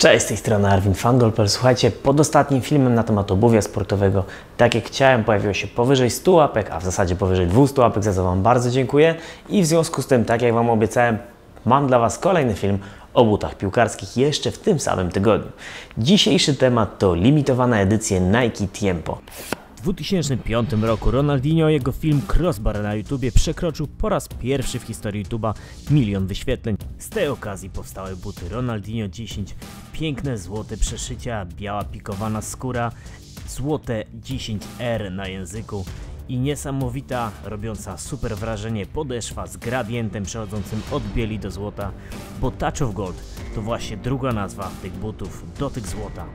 Cześć, z tej strony Arwin Fandolper. Słuchajcie, pod ostatnim filmem na temat obuwia sportowego, tak jak chciałem, pojawiło się powyżej 100 łapek, a w zasadzie powyżej 200 łapek, za co Wam bardzo dziękuję. I w związku z tym, tak jak Wam obiecałem, mam dla Was kolejny film o butach piłkarskich jeszcze w tym samym tygodniu. Dzisiejszy temat to limitowana edycja Nike Tiempo. W 2005 roku Ronaldinho jego film Crossbar na YouTubie przekroczył po raz pierwszy w historii YouTuba milion wyświetleń. Z tej okazji powstały buty Ronaldinho 10, piękne złote przeszycia, biała pikowana skóra, złote 10R na języku i niesamowita, robiąca super wrażenie podeszwa z gradientem przechodzącym od bieli do złota, bo Touch of Gold to właśnie druga nazwa tych butów, dotyk złota.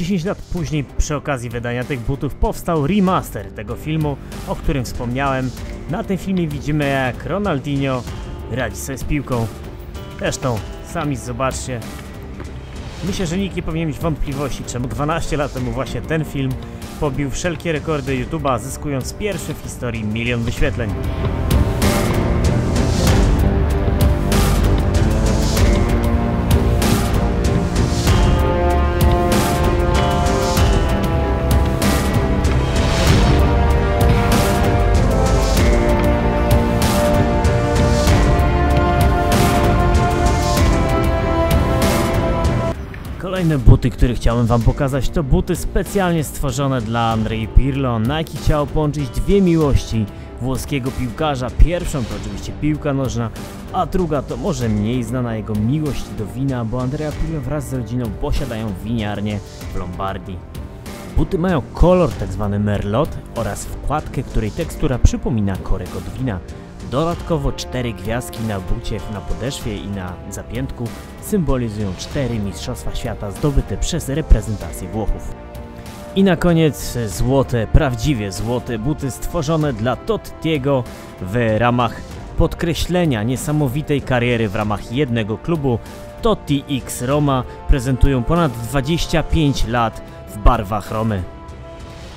10 lat później, przy okazji wydania tych butów, powstał remaster tego filmu, o którym wspomniałem. Na tym filmie widzimy, jak Ronaldinho radzi sobie z piłką. Zresztą, sami zobaczcie. Myślę, że nikt nie powinien mieć wątpliwości, czemu 12 lat temu właśnie ten film pobił wszelkie rekordy YouTube'a, zyskując pierwszy w historii milion wyświetleń. Kolejne buty, które chciałem wam pokazać to buty specjalnie stworzone dla Andrei Pirlo. Nike chciał połączyć dwie miłości włoskiego piłkarza. Pierwszą to oczywiście piłka nożna, a druga to może mniej znana jego miłość do wina, bo Andrea Pirlo wraz z rodziną posiadają winiarnię w Lombardii. Buty mają kolor tzw. merlot oraz wkładkę, której tekstura przypomina korek od wina. Dodatkowo cztery gwiazdki na bucie, na podeszwie i na zapiętku symbolizują cztery Mistrzostwa Świata zdobyte przez reprezentację Włochów. I na koniec złote, prawdziwie złote buty stworzone dla Tottiego w ramach podkreślenia niesamowitej kariery w ramach jednego klubu. Totti X Roma prezentują ponad 25 lat w barwach Romy.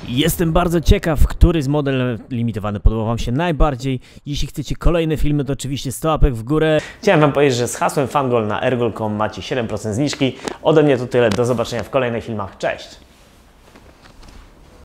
Jestem bardzo ciekaw, który z model limitowany podobał Wam się najbardziej. Jeśli chcecie kolejne filmy, to oczywiście 100 łapek w górę. Chciałem Wam powiedzieć, że z hasłem fangol na ergol.com macie 7% zniżki. Ode mnie to tyle, do zobaczenia w kolejnych filmach. Cześć!